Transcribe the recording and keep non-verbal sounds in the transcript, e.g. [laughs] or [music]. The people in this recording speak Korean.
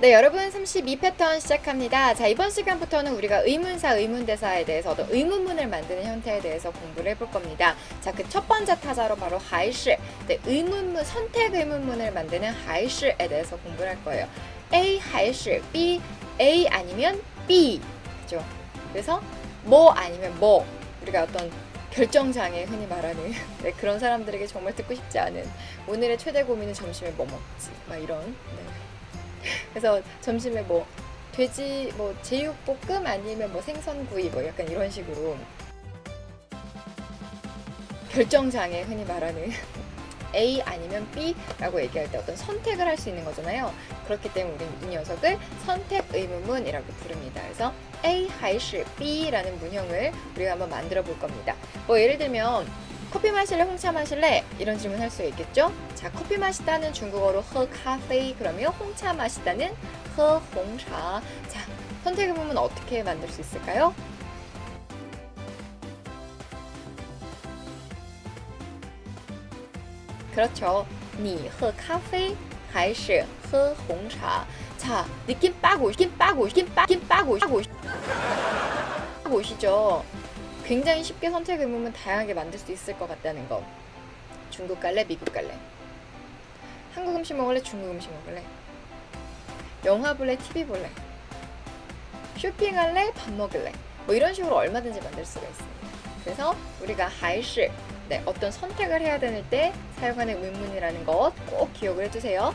네, 여러분 32 패턴 시작합니다. 자, 이번 시간부터는 우리가 의문사, 의문대사에 대해서 어떤 의문문을 만드는 형태에 대해서 공부를 해볼 겁니다. 자, 그 첫 번째 타자로 바로 하이시, 네, 의문문, 선택 의문문을 만드는 하이시에 대해서 공부를 할 거예요. A 하이시, B, A 아니면 B, 그죠? 그래서 뭐 아니면 뭐, 우리가 어떤 결정장애 흔히 말하는 [laughs] 네, 그런 사람들에게 정말 듣고 싶지 않은 오늘의 최대 고민은 점심에 뭐 먹지 막 이런 네. 그래서 점심에 뭐 돼지 뭐 제육볶음 아니면 뭐 생선구이 뭐 약간 이런 식으로 결정장애 흔히 말하는 A 아니면 B라고 얘기할 때 어떤 선택을 할 수 있는 거잖아요. 그렇기 때문에 우리는 이 녀석을 선택 의문문이라고 부릅니다. 그래서 A 还是 B라는 문형을 우리가 한번 만들어 볼 겁니다. 뭐 예를 들면 커피 마실래 홍차 마실래 이런 질문 할 수 있겠죠? 자 커피 마시다는 중국어로 허 카페 그러면 홍차 마시다는 허 홍차 자 선택 의문문 어떻게 만들 수 있을까요? 그렇죠. 你喝咖啡还是喝红茶? 자, 느낌 빠고, 느낌 빠고, 느낌 빠, 느낌 빠고, 빠고, 빠고 오시죠. 굉장히 쉽게 선택 의문문 다양하게 만들 수 있을 것 같다는 거. 중국 갈래, 미국 갈래? 한국 음식 먹을래, 중국 음식 먹을래? 영화 볼래, TV 볼래? 쇼핑할래, 밥 먹을래? 뭐 이런 식으로 얼마든지 만들 수가 있습니다. 그래서 우리가 하이시 네, 어떤 선택을 해야 되는 때 사용하는 의문이라는 것 꼭 기억을 해주세요.